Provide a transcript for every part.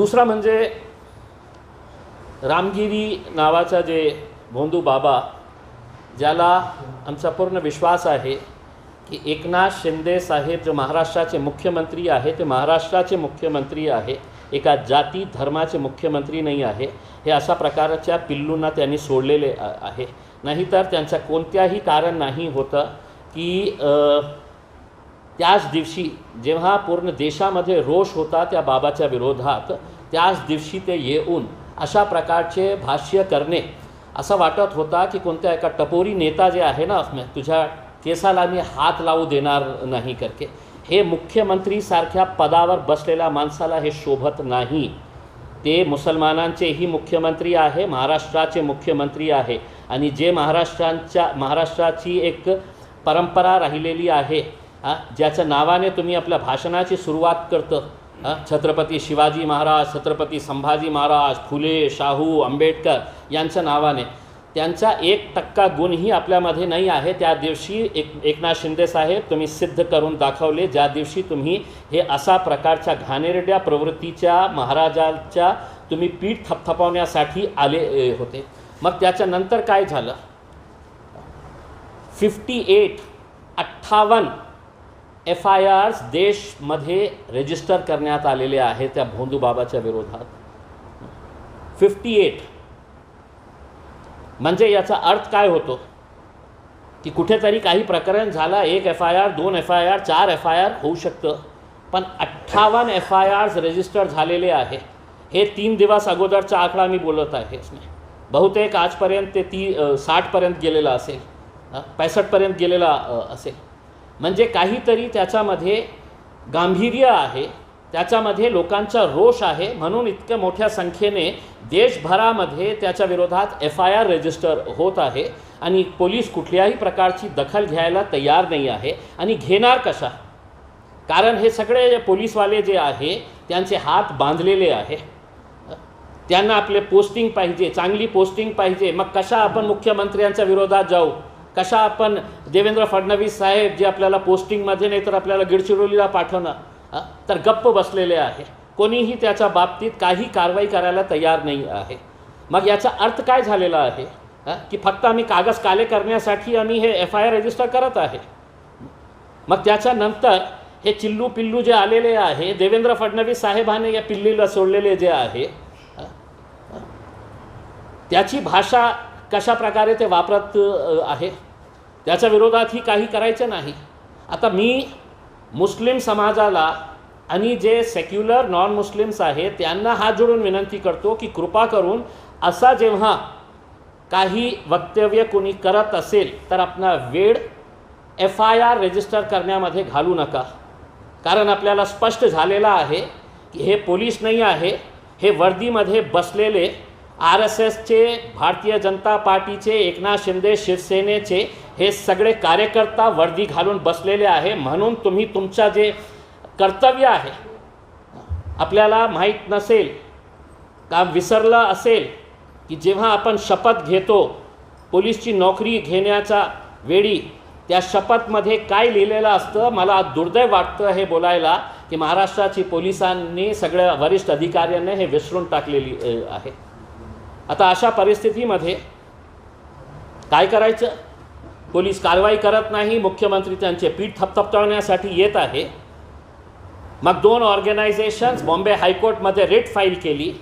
दुसरा म्हणजे रामगिरी नावाचा जे भोंदू बाबा ज्याला आमचा पूर्ण विश्वास आहे की एकनाथ शिंदे साहेब जे महाराष्ट्राचे मुख्यमंत्री आहे ते महाराष्ट्राचे मुख्यमंत्री आहे. एका जाती धर्माचे मुख्यमंत्री नाही आहे. हे अशा प्रकारच्या पिल्लूंना त्यांनी सोडलेले आहे. नाहीतर त्यांचं कोणत्याही कारण नाही होतं की त्याच दिवशी जेव्हा पूर्ण देशामध्ये रोष होता त्या बाबाच्या विरोधात त्याच दिवशी ते येऊन अशा प्रकारचे भाष्य करणे असं वाटत होता की कोणत्या एका टपोरी नेता जे आहे ना तुझ्या केसाला मी हात लावू देणार नाही करके. हे मुख्यमंत्रीसारख्या पदावर बसलेल्या माणसाला हे शोभत नाही. ते मुसलमानांचेही मुख्यमंत्री आहे महाराष्ट्राचे मुख्यमंत्री आहे आणि जे महाराष्ट्रांच्या महाराष्ट्राची एक परंपरा राहिलेली आहे हां ज्याच्या नावाने तुम्ही आपल्या भाषणाची सुरुवात करतं. हां छत्रपती शिवाजी महाराज छत्रपती संभाजी महाराज फुले शाहू आंबेडकर यांच्या नावाने. त्यांचा एक टक्का गुणही आपल्यामध्ये नाही आहे. त्या दिवशी एक एकनाथ शिंदे साहेब तुम्ही सिद्ध करून दाखवले. ज्या दिवशी तुम्ही हे असा प्रकारच्या घाणेरड्या प्रवृत्तीच्या महाराजांच्या तुम्ही पीठ थपथपवण्यासाठी आले होते. मग त्याच्यानंतर काय झालं? फिफ्टी एट अठ्ठावन्न एफ आय आर्स देशमध्ये रजिस्टर करण्यात आलेले आहे त्या भोंदूबाबाच्या विरोधात. फिफ्टी एट म्हणजे याचा अर्थ काय होतो? की कुठेतरी काही प्रकरण झाला एक एफ आय आर दोन एफ आय आर चार एफ आय आर होऊ शकतं. पण अठ्ठावन्न एफ आय आर्स रजिस्टर झालेले आहे. हे तीन दिवस अगोदरचा आकडा मी बोलत आहे. बहुतेक आजपर्यंत ते ती साठपर्यंत गेलेला असेल. पैसठपर्यंत गेलेला असेल. म्हणजे काहीतरी त्याच्यामध्ये गांभीर्य आहे त्याच्यामध्ये लोकांचा रोष आहे म्हणून इतक्या मोठ्या संख्येने देशभरामध्ये त्याच्या विरोधात एफ आय आर रजिस्टर होत आहे. आणि पोलीस कुठल्याही प्रकारची दखल घ्यायला तयार नाही आहे. आणि घेणार कशा? कारण हे सगळे जे पोलीसवाले जे आहे त्यांचे हात बांधलेले आहे. त्यांना आपले पोस्टिंग पाहिजे चांगली पोस्टिंग पाहिजे. मग कशा आपण मुख्यमंत्र्यांच्या विरोधात जाऊ? कशा आपण देवेंद्र फडणवीस साहेब जे आपल्याला पोस्टिंगमध्ये नाही तर आपल्याला गडचिरोलीला पाठवणं तर गप्प बसलेले आहे. कोणीही त्याच्या बाबतीत काही कारवाई करायला तयार नाही आहे. मग याचा अर्थ काय झालेला आहे? की फक्त आम्ही कागद काले करण्यासाठी आम्ही हे एफ आय आर रजिस्टर करत आहे. मग त्याच्यानंतर हे चिल्लू पिल्लू जे आलेले आहे देवेंद्र फडणवीस साहेबाने या पिल्लीला सोडलेले जे आहे त्याची भाषा कशा प्रकारे ते वापरत आहे? त्याच्या विरोधातही काही करायचं नाही. आता मी मुस्लिम समाजाला आणि जे सेक्युलर नॉन मुस्लिम्स आहेत त्यांना हात जोडून विनंती करतो की कृपा करून असा जेव्हा काही वक्तव्य कोणी करत असेल तर आपला वेळ एफ आय आर रजिस्टर करण्यामध्ये घालू नका. कारण आपल्याला स्पष्ट झालेलं आहे की हे पोलीस नाही आहे हे वर्दीमध्ये बसलेले आर एस एसचे भारतीय जनता पार्टीचे एकनाथ शिंदे शिवसेनेचे हे सगळे कार्यकर्ता वर्दी घालून बसलेले आहे. म्हणून तुम्ही तुमच्या जे कर्तव्य आहे आपल्याला माहीत नसेल का विसरलं असेल की जेव्हा आपण शपथ घेतो पोलीसची नोकरी घेण्याच्या वेळी त्या शपथमध्ये काय लिहिलेलं असतं मला दुर्दैव वाटतं हे बोलायला की महाराष्ट्राची पोलिसांनी सगळ्या वरिष्ठ अधिकाऱ्यांनी हे विसरून टाकलेली आहे. आता अशा परिस्थितीमध्ये काय करायचं? पोलीस कारवाई करत नाही मुख्यमंत्री त्यांचे पीठ थपथपटवण्यासाठी येत आहे. मग दोन ऑर्गनायझेशन्स बॉम्बे हायकोर्टमध्ये रेट फाईल केली.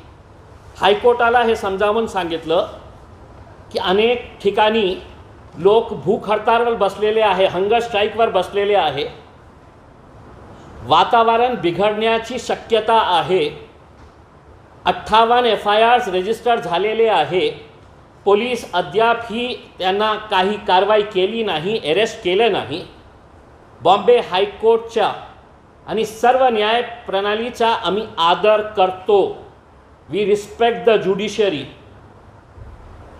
हायकोर्टाला हे समजावून सांगितलं की अनेक ठिकाणी लोक भूक हडताळवर बसलेले आहे हंगर स्ट्राईकवर बसलेले आहे. वातावरण बिघडण्याची शक्यता आहे. अठ्ठावन्न एफ आय आर्स रजिस्टर झालेले आहे. पोलीस अद्यापही त्यांना काही कारवाई केली नाही अरेस्ट केलं नाही. बॉम्बे हायकोर्टच्या आणि सर्व न्याय प्रणालीचा आम्ही आदर करतो. वी रिस्पेक्ट द ज्युडिशरी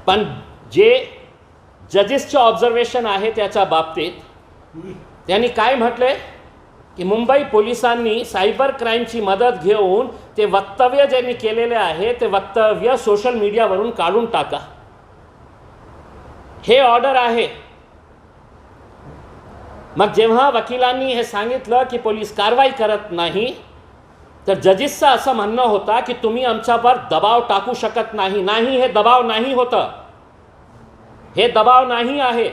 पण जे जजेसचं ऑब्झर्वेशन आहे त्याच्या बाबतीत त्यांनी काय म्हटले की मुंबई पोलिसांनी सायबर क्राईमची मदत घेऊन ते वक्तव्य ज्यांनी केलेले आहे ते वक्तव्य सोशल मीडियावरून काढून टाका. हे ऑर्डर आहे. मग जेव्हा वकिलांनी हे सांगितलं की पोलीस कारवाई करत नाही तर जजीसचं असं म्हणणं होतं की तुम्ही आमच्यावर दबाव टाकू शकत नाही. नाही हे दबाव नाही होतं. हे दबाव नाही आहे.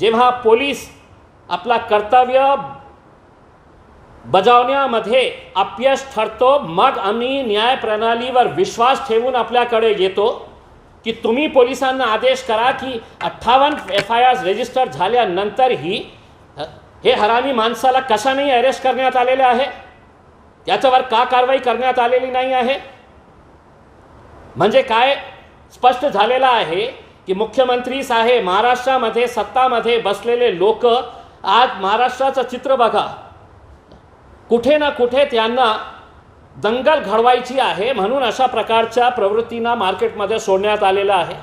जेव्हा पोलीस आपला कर्तव्य बजावण्यामध्ये अपयश ठरतो मग आम्ही न्यायप्रणालीवर विश्वास ठेवून आपल्याकडे येतो की तुम्ही पोलिसांना आदेश करा की अठ्ठावन्न एफ आय आर रजिस्टर झाल्यानंतरही हे हरामी माणसाला कशानेही अरेस्ट करण्यात आलेले आहे? याच्यावर का कारवाई करण्यात आलेली नाही आहे? म्हणजे काय स्पष्ट झालेलं आहे की मुख्यमंत्री साहेब महाराष्ट्रामध्ये सत्तामध्ये बसलेले लोक आज महाराष्ट्राचं चित्र बघा. कुठे ना कुठे त्यांना दंगल घडवायची आहे म्हणून अशा प्रकारच्या प्रवृत्तींना मार्केटमध्ये सोडण्यात आलेलं आहे.